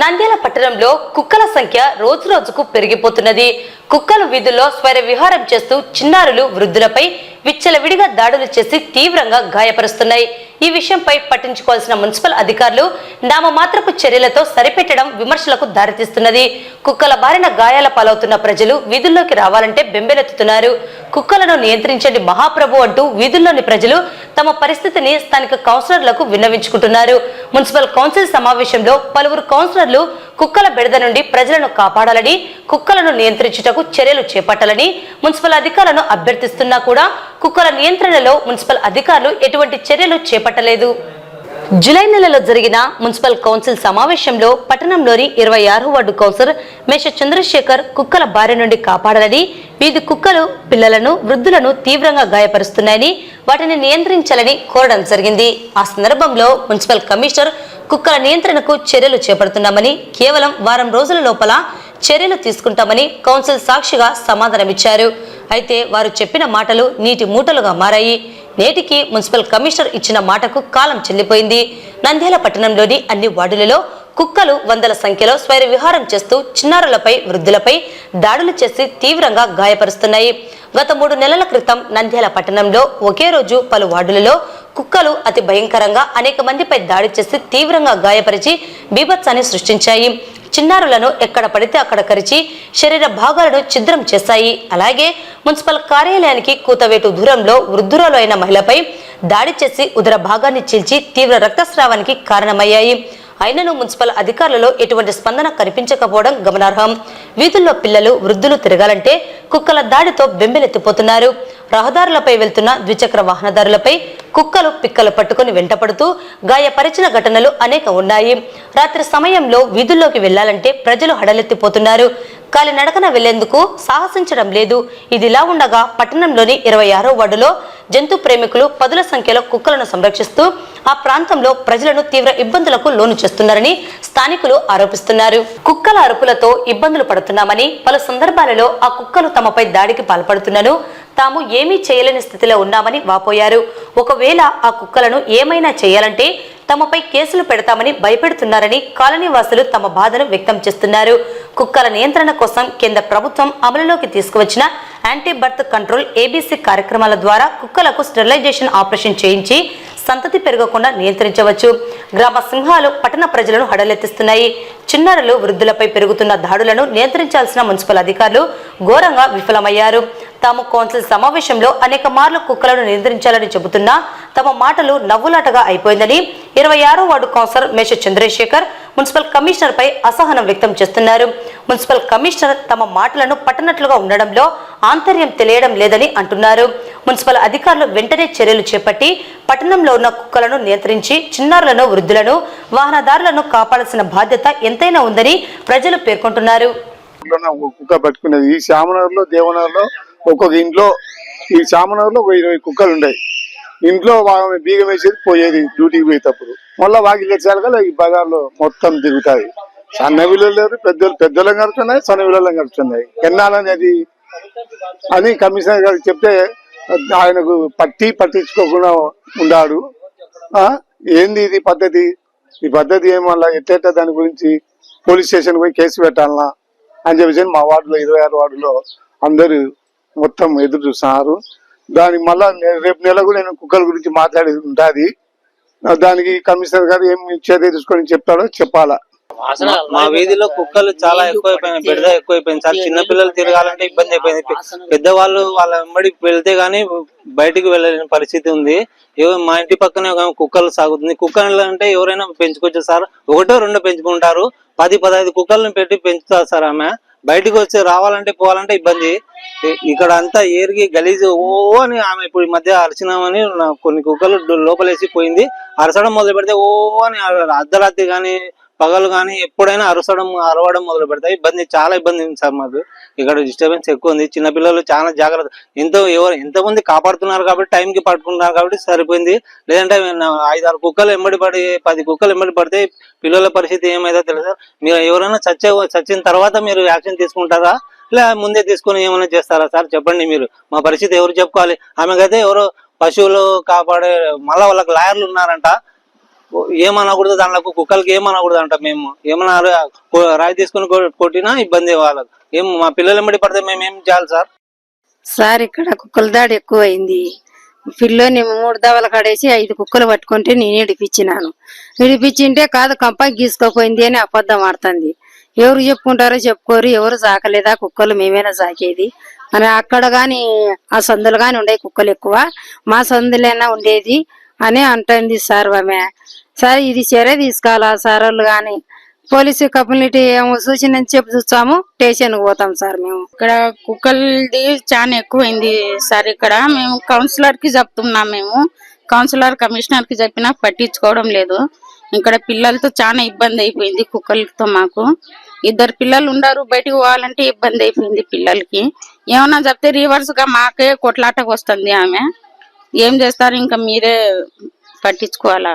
నంద్యాల పట్టణంలో కుక్కల సంఖ్య రోజు రోజుకు పెరిగిపోతున్నది. కుక్కలు వీధుల్లో స్వైర విహారం చేస్తూ చిన్నారులు వృద్ధులపై విచ్చలవిడిగా దాడులు చేసి తీవ్రంగా గాయపరుస్తున్నాయి. ఈ విషయంపై పట్టించుకోవాల్సిన మున్సిపల్ అధికారులు నామమాత్రపు చర్యలతో సరిపెట్టడం విమర్శలకు దారితీస్తున్నది. కుక్కల బారిన గాయాల పాలవుతున్న ప్రజలు వీధుల్లోకి రావాలంటే బెంబెలెత్తుతున్నారు. కుక్కలను నియంత్రించండి మహాప్రభు అంటూ వీధుల్లోని ప్రజలు తమ పరిస్థితిని స్థానిక కౌన్సిలర్లకు విన్నవించుకుంటున్నారు. మున్సిపల్ కౌన్సిల్ సమావేశంలో పలువురు కౌన్సిలర్లు కుక్కల బెడద నుండి ప్రజలను కాపాడాలని కుక్కలను నియంత్రించుటకు చర్యలు చేపట్టాలని మున్సిపల్ అధికారులను అభ్యర్థిస్తున్నా కూడా కుక్కల నియంత్రణలో మున్సిపల్ అధికారులు ఎటువంటి చర్యలు చేపట్టలేదు. జులై నెలలో జరిగిన మున్సిపల్ కౌన్సిల్ సమావేశంలో పట్టణంలోని ఇరవై ఆరు వార్డు కౌన్సిలర్ మేష చంద్రశేఖర్ కుక్కల బారి నుండి కాపాడాలని వీధి కుక్కలు పిల్లలను వృద్ధులను తీవ్రంగా గాయపరుస్తున్నాయని వాటిని నియంత్రించాలని కోరడం జరిగింది. ఆ సందర్భంలో మున్సిపల్ కమిషనర్ కుక్కల నియంత్రణకు చర్యలు చేపడుతున్నామని కేవలం వారం రోజుల లోపల చర్యలు తీసుకుంటామని కౌన్సిల్ సాక్షిగా సమాధానమిచ్చారు. అయితే వారు చెప్పిన మాటలు నీటి మూటలుగా మారాయి. నేటికి మున్సిపల్ కమిషనర్ ఇచ్చిన మాటకు కాలం చెల్లిపోయింది. నంద్యాల పట్టణంలోని అన్ని వార్డులలో కుక్కలు వందల సంఖ్యలో స్వైర విహారం చేస్తూ చిన్నారులపై వృద్ధులపై దాడులు చేసి తీవ్రంగా గాయపరుస్తున్నాయి. గత మూడు నెలల క్రితం నంద్యాల పట్టణంలో ఒకే రోజు పలు వార్డులలో కుక్కలు అతి భయంకరంగా అనేక మందిపై దాడి చేసి తీవ్రంగా గాయపరిచి బీభత్సాన్ని సృష్టించాయి. చిన్నారులను ఎక్కడ పడితే అక్కడ కరిచి శరీర భాగాలను ఛిద్రం చేశాయి. అలాగే మున్సిపల్ కార్యాలయానికి కూతవేటు దూరంలో వృద్ధురాలు అయిన మహిళపై దాడి చేసి ఉదర భాగాన్ని చీల్చి తీవ్ర రక్తస్రావానికి కారణమయ్యాయి. అయినను మున్సిపల్ అధికారులలో ఎటువంటి స్పందన కనిపించకపోవడం గమనార్హం. వీధుల్లో పిల్లలు వృద్ధులు తిరగాలంటే కుక్కల దాడితో బెంబెలెత్తిపోతున్నారు. రహదారులపై వెళ్తున్న ద్విచక్ర వాహనదారులపై కుక్కలు పిక్కలు పట్టుకుని వెంటపడుతూ గాయపరిచిన ఘటనలు అనేక ఉన్నాయి. రాత్రి సమయంలో వీధుల్లోకి వెళ్ళాలంటే ప్రజలు హడలెత్తిపోతున్నారు. కాలినడకన వెళ్ళేందుకు సాహసించడం లేదు. ఇదిలా ఉండగా పట్టణంలోని ఇరవై ఆరో వార్డులో జంతు ప్రేమికులు పదుల సంఖ్యలో కుక్కలను సంరక్షిస్తూ ఆ ప్రాంతంలో ప్రజలను తీవ్ర ఇబ్బందులకు లోను చేస్తున్నారని స్థానికులు ఆరోపిస్తున్నారు. కుక్కల అరుపులతో ఇబ్బందులు పడుతున్నామని పలు సందర్భాలలో ఆ కుక్కలు తమపై దాడికి పాల్పడుతున్నాను తాము ఏమీ చేయలేని స్థితిలో ఉన్నామని వాపోయారు. ఒకవేళ ఆ కుక్కలను ఏమైనా చేయాలంటే తమపై కేసులు పెడతామని భయపెడుతున్నారని కాలనీ వాసులు తమ బాధను వ్యక్తం చేస్తున్నారు. కుక్కల నియంత్రణ కోసం కేంద్ర ప్రభుత్వం అమలులోకి తీసుకువచ్చిన యాంటీ బర్త్ కంట్రోల్ ఏబీసీ కార్యక్రమాల ద్వారా కుక్కలకు స్టెరిలైజేషన్ ఆపరేషన్ చేయించి సంతతి పెరగకుండా నియంత్రించవచ్చు. గ్రామ సింహాలు పట్టణ ప్రజలను హడలెత్తిస్తున్నాయి. చిన్నారులు వృద్ధులపై పెరుగుతున్న దాడులను నియంత్రించాల్సిన మున్సిపల్ అధికారులు ఘోరంగా విఫలమయ్యారు. తాము కౌన్సిల్ సమావేశంలో అనేక మార్లు కుక్కలను నియంత్రించాలని చెబుతున్నా తమ మాటలు నవ్వులాటగా అయిపోయిందని ఇరవై ఆరో వార్డు కౌన్సిలర్ మేష చంద్రశేఖర్ మున్సిపల్ కమిషనర్ పై అసహనం వ్యక్తం చేస్తున్నారు. మున్సిపల్ కమిషనర్ తమ మాటలను పట్టనట్లుగా ఉండడంలో ఆంతర్యం తెలియడం లేదని అంటున్నారు. మున్సిపల్ అధికారులు వెంటనే చర్యలు చేపట్టి పట్టణంలో ఉన్న కుక్కలను నియంత్రించి చిన్నారులను వృద్ధులను వాహనదారులను కాపాడాల్సిన బాధ్యత ఎంతైనా ఉందని ప్రజలు పేర్కొంటున్నారు. కుక్క పట్టుకునేది ఈ శ్యామనగర్లో దేవనగర్లో ఒక్కొక్క ఇంట్లో ఈ శ్యామనగర్లో ఒక ఇరవై కుక్కలు ఉండేవి. ఇంట్లో బీగం వేసేది పోయేది డ్యూటీకి పోయేటప్పుడు. మళ్ళీ వాకి ఈ బజార్లో మొత్తం తిరుగుతాయి. సన్న విలువలు లేరు పెద్దలు పెద్దలం కడుతున్నాయి సన్న విలువలం కడుతున్నాయి. ఎన్నాలనేది అని కమిషనర్ గారు చెప్తే ఆయనకు పట్టి పట్టించుకోకుండా ఉన్నాడు ఆ, ఏంది ఇది పద్ధతి? ఈ పద్ధతి ఏమల్లా ఎట్టేట దాని గురించి పోలీస్ స్టేషన్ పోయి కేసు పెట్టాలనా? అని చెప్పేసి మా వార్డులో ఇరవై ఆరు వార్డులో అందరూ మొత్తం ఎదురు చూస్తున్నారు. దానికి మళ్ళా రేపు నెల కూడా నేను కుక్కల గురించి మాట్లాడి ఉంటుంది. దానికి కమిషనర్ గారు ఏమి చర్య తీసుకొని చెప్తాడో చెప్పాలా? మా వీధిలో కుక్కలు చాలా ఎక్కువైపోయినాయి బిడ్డ ఎక్కువైపోయింది సార్ చిన్న పిల్లలు తిరగాలంటే ఇబ్బంది అయిపోయింది. పెద్దవాళ్ళు వాళ్ళ వెంబడి వెళ్తే గానీ బయటికి వెళ్ళలేని పరిస్థితి ఉంది. మా ఇంటి పక్కనే ఒక కుక్కలు సాగుతుంది. కుక్కలు అంటే ఎవరైనా పెంచుకోవచ్చు సార్. ఒకటో రెండో పెంచుకుంటారు. పది పదహైదు కుక్కలను పెట్టి పెంచుతారు సార్ ఆమె. బయటికి వచ్చి రావాలంటే పోవాలంటే ఇబ్బంది. ఇక్కడ అంతా ఏరిగి గలీజ్ ఓ అని ఆమె ఇప్పుడు ఈ మధ్య అరిచినామని కొన్ని కుక్కలు లోపలేసి పోయింది. అరచడం మొదలు పెడితే ఓ అని అర- అర్ధరాత్రి కానీ పగలు కానీ ఎప్పుడైనా అరసడం అరవడం మొదలు పెడతాయి. ఇబ్బంది చాలా ఇబ్బంది ఉంది సార్ మాకు. ఇక్కడ డిస్టర్బెన్స్ ఎక్కువ ఉంది. చిన్నపిల్లలు చాలా జాగ్రత్త ఎంతో ఎవరు ఎంతమంది కాపాడుతున్నారు కాబట్టి టైంకి కి పట్టుకుంటున్నారు కాబట్టి సరిపోయింది. లేదంటే ఐదారు కుక్కలు ఎంబడి పడి పది కుక్కలు ఎంబడి పడితే పిల్లల పరిస్థితి ఏమైందో తెలుసు మీరు ఎవరైనా చచ్చే చచ్చిన తర్వాత మీరు యాక్షన్ తీసుకుంటారా? లే ముందే తీసుకొని ఏమైనా చేస్తారా సార్? చెప్పండి మీరు. మా పరిస్థితి ఎవరు చెప్పుకోవాలి? ఆమెకైతే ఎవరో పశువులు కాపాడే మళ్ళీ వాళ్ళకి లాయర్లు ఉన్నారంట. ఏమనకూడదు దాంట్లో కుక్కలకి ఏమనకూడదు అంట మేము. ఏమన్నా రాయి తీసుకొని కొట్టినా ఇబ్బంది వాళ్ళకు. ఏం మా పిల్లలు ఎంబడి పడితే మేము ఏం చేయాలి సార్? సార్ ఇక్కడ కుక్కల దాడి ఎక్కువ అయింది పిల్లోని మూడు దవల కడేసి ఐదు కుక్కలు పట్టుకుంటే నేను ఇడిపించినాను. ఇడిపించింటే కాదు కంపకి గీసుకోపోయింది అని అబద్ధం ఆడుతుంది. ఎవరు చెప్పుకుంటారో చెప్పుకోరు ఎవరు సాకలేదా కుక్కలు మేమేనా సాకేది? మరి అక్కడ కానీ ఆ సందులు కానీ ఉండే కుక్కలు ఎక్కువ. మా సందులైనా ఉండేది అని అంటుంది సార్ ఆమె. సార్ ఇది చర్య తీసుకోవాలా సార్ వాళ్ళు గాని? పోలీసు కమ్యూనిటీ ఏమో సూచన చెప్పి చూస్తాము. స్టేషన్కి పోతాం సార్ మేము. ఇక్కడ కుక్కలది చాలా ఎక్కువైంది సార్ ఇక్కడ. మేము కౌన్సిలర్కి చెప్తున్నాం మేము. కౌన్సిలర్ కమిషనర్కి చెప్పినా పట్టించుకోవడం లేదు. ఇక్కడ పిల్లలతో చాలా ఇబ్బంది అయిపోయింది కుక్కలతో మాకు. ఇద్దరు పిల్లలు ఉండరు బయటికి పోవాలంటే ఇబ్బంది అయిపోయింది పిల్లలకి. ఏమన్నా చెప్తే రివర్స్గా మాకే కొట్లాటకు వస్తుంది ఆమె. ఏం చేస్తారు ఇంకా మీరే పట్టించుకోవాలా?